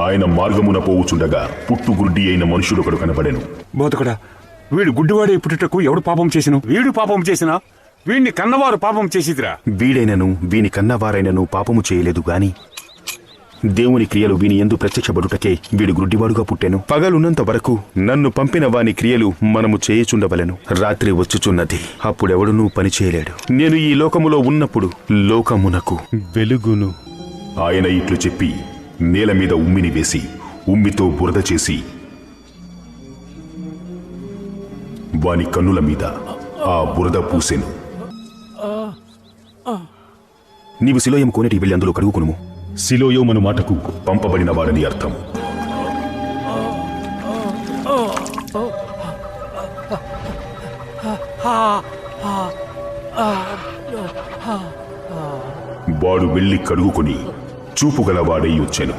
ఆయన మార్గమున పోవుచుండగా పుట్టుగుడ్డి అయిన మనుషుడొకడు కనబడెను. బోధకుడా వీడు గుడ్డివాడే పుట్టుటకు ఎవడు పాపం చేసిను? వీడు పాపం చేసినా? వీడిని కన్నవారు పాపం చేసిదిరా. వీడైనను వీని కన్నవారైనను పాపము చేయలేదు గాని దేవుని క్రియలు వీని ఎందు ప్రత్యక్షపడుటకే వీడు గుడ్డివాడుగా పుట్టెను. పగలున్నంత వరకు నన్ను పంపిన వాని క్రియలు మనము చేయుచుండవలెను. రాత్రి వచ్చుచున్నది అప్పుడెవడునూ పని చేయలేడు. నేను ఈ లోకములో ఉన్నప్పుడు లోకమునకు వెలుగును. ఆయన ఇట్లు చెప్పి నేల మీద ఉమ్మిని వేసి ఉమ్మితో బురద చేసి వాని కన్నుల మీద ఆ బురద పూసెను. నీవు శిలోయం కోనేటి వెళ్ళి అందులో కడుగుకునుము శిలోయోమను మాటకు పంపబడిన వాడని అర్థం. వాడు వెళ్ళి కడుగుకొని చూపుగలవాడై వచ్చెను.